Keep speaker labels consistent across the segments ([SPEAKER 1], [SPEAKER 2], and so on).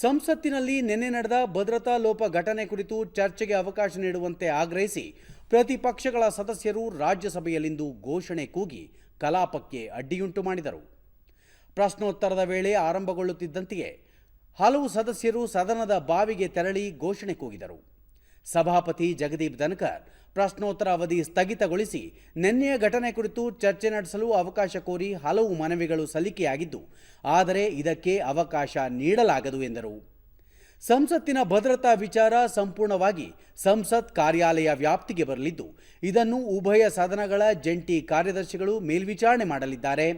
[SPEAKER 1] ಸಂಸತ್ತಿನಲ್ಲಿ ನಿನ್ನೆ ನಡೆದ ಭದ್ರತಾ ಲೋಪ ಘಟನೆ ಕುರಿತು ಚರ್ಚೆಗೆ ಅವಕಾಶ ನೀಡುವಂತೆ ಆಗ್ರಹಿಸಿ ಪ್ರತಿಪಕ್ಷಗಳ ಸದಸ್ಯರು ರಾಜ್ಯಸಭೆಯಲ್ಲಿಂದು ಘೋಷಣೆ ಕೂಗಿ ಕಲಾಪಕ್ಕೆ ಅಡ್ಡಿಯುಂಟು ಮಾಡಿದರು. ಪ್ರಶ್ನೋತ್ತರದ ವೇಳೆ ಆರಂಭಗೊಳ್ಳುತ್ತಿದ್ದಂತೆಯೇ ಹಲವು ಸದಸ್ಯರು ಸದನದ ಬಾವಿಗೆ ತೆರಳಿ ಘೋಷಣೆ ಕೂಗಿದರು. ಸಭಾಪತಿ ಜಗದೀಪ್ ಧನ್ಕರ್ ಪ್ರಶ್ನೋತ್ತರ ಅವಧಿ ಸ್ಥಗಿತಗೊಳಿಸಿ ನಿನ್ನೆಯ ಘಟನೆ ಕುರಿತು ಚರ್ಚೆ ನಡೆಸಲು ಅವಕಾಶ ಕೋರಿ ಹಲವು ಮನವಿಗಳು ಸಲ್ಲಿಕೆಯಾಗಿದ್ದು, ಆದರೆ ಇದಕ್ಕೆ ಅವಕಾಶ ನೀಡಲಾಗದು ಎಂದರು. ಸಂಸತ್ತಿನ ಭದ್ರತಾ ವಿಚಾರ ಸಂಪೂರ್ಣವಾಗಿ ಸಂಸತ್ ಕಾರ್ಯಾಲಯ ವ್ಯಾಪ್ತಿಗೆ ಬರಲಿದ್ದು, ಇದನ್ನು ಉಭಯ ಸದನಗಳ ಜಂಟಿ ಕಾರ್ಯದರ್ಶಿಗಳು ಮೇಲ್ವಿಚಾರಣೆ ಮಾಡಲಿದ್ದಾರೆ.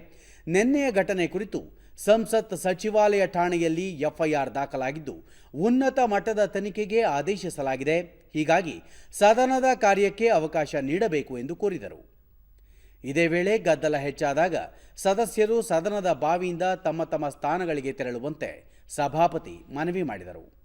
[SPEAKER 1] ನಿನ್ನೆಯ ಘಟನೆ ಕುರಿತು ಸಂಸತ್ ಸಚಿವಾಲಯ ಠಾಣೆಯಲ್ಲಿ ಎಫ್ಐಆರ್ ದಾಖಲಾಗಿದ್ದು, ಉನ್ನತ ಮಟ್ಟದ ತನಿಖೆಗೆ ಆದೇಶಿಸಲಾಗಿದೆ. ಹೀಗಾಗಿ ಸದನದ ಕಾರ್ಯಕ್ಕೆ ಅವಕಾಶ ನೀಡಬೇಕು ಎಂದು ಕೋರಿದರು. ಇದೇ ವೇಳೆ ಗದ್ದಲ ಹೆಚ್ಚಾದಾಗ ಸದಸ್ಯರು ಸದನದ ಬಾವಿಯಿಂದ ತಮ್ಮ ತಮ್ಮ ಸ್ಥಾನಗಳಿಗೆ ತೆರಳುವಂತೆ ಸಭಾಪತಿ ಮನವಿ ಮಾಡಿದರು.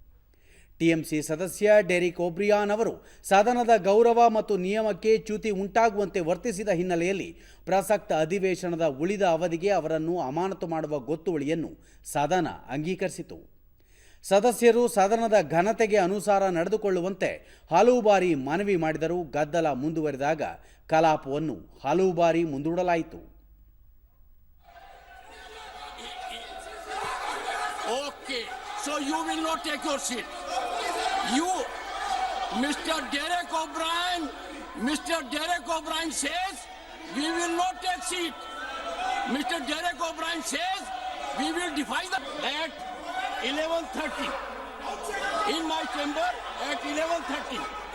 [SPEAKER 1] ಟಿಎಂಸಿ ಸದಸ್ಯ ಡೆರಿಕ್ ಒಬ್ರಿಯಾನ್ ಅವರು ಸದನದ ಗೌರವ ಮತ್ತು ನಿಯಮಕ್ಕೆ ಚ್ಯುತಿ ಉಂಟಾಗುವಂತೆ ವರ್ತಿಸಿದ ಹಿನ್ನೆಲೆಯಲ್ಲಿ ಪ್ರಸಕ್ತ ಅಧಿವೇಶನದ ಉಳಿದ ಅವಧಿಗೆ ಅವರನ್ನು ಅಮಾನತು ಮಾಡುವ ಗೊತ್ತುವಳಿಯನ್ನು ಸದನ ಅಂಗೀಕರಿಸಿತು ಸದಸ್ಯರು ಸದನದ ಘನತೆಗೆ ಅನುಸಾರ ನಡೆದುಕೊಳ್ಳುವಂತೆ ಹಲವು ಬಾರಿ ಮನವಿ ಮಾಡಿದರೂ ಗದ್ದಲ ಮುಂದುವರಿದಾಗ ಕಲಾಪವನ್ನು ಹಲವು ಬಾರಿ ಮುಂದೂಡಲಾಯಿತು
[SPEAKER 2] okay so you will not take your seat. You, Mr. Derek O'Brien, Mr. Derek O'Brien says, we will not take seat. Mr. Derek O'Brien says, we will defy the at 11:30 in my chamber at 11:30.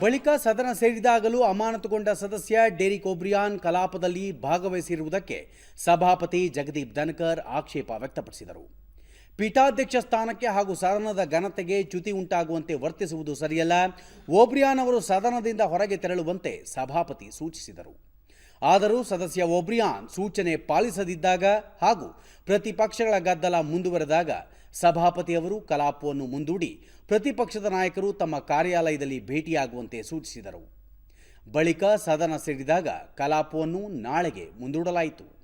[SPEAKER 1] ಬಳಿಕ ಸದನ ಸೇರಿದಾಗಲೂ ಅಮಾನತುಗೊಂಡ ಸದಸ್ಯ ಡೇರಿಕ್ O'Brien ಕಲಾಪದಲ್ಲಿ ಭಾಗವಹಿಸಿರುವುದಕ್ಕೆ ಸಭಾಪತಿ ಜಗದೀಪ್ ಧನ್ಕರ್ ಆಕ್ಷೇಪ ವ್ಯಕ್ತಪಡಿಸಿದರು. ಪೀಠಾಧ್ಯಕ್ಷ ಸ್ಥಾನಕ್ಕೆ ಹಾಗೂ ಸದನದ ಘನತೆಗೆ ಚ್ಯುತಿ ಉಂಟಾಗುವಂತೆ ವರ್ತಿಸುವುದು ಸರಿಯಲ್ಲ. ಓಬ್ರಿಯಾನ್ ಅವರು ಸದನದಿಂದ ಹೊರಗೆ ತೆರಳುವಂತೆ ಸಭಾಪತಿ ಸೂಚಿಸಿದರು. ಆದರೂ ಸದಸ್ಯ ಒಬ್ರಿಯಾನ್ ಸೂಚನೆ ಪಾಲಿಸದಿದ್ದಾಗ ಹಾಗೂ ಪ್ರತಿಪಕ್ಷಗಳ ಗದ್ದಲ ಮುಂದುವರೆದಾಗ ಸಭಾಪತಿಯವರು ಕಲಾಪವನ್ನು ಮುಂದೂಡಿ ಪ್ರತಿಪಕ್ಷದ ನಾಯಕರು ತಮ್ಮ ಕಾರ್ಯಾಲಯದಲ್ಲಿ ಭೇಟಿಯಾಗುವಂತೆ ಸೂಚಿಸಿದರು. ಬಳಿಕ ಸದನ ಸೇರಿದಾಗ ಕಲಾಪವನ್ನು ನಾಳೆಗೆ ಮುಂದೂಡಲಾಯಿತು.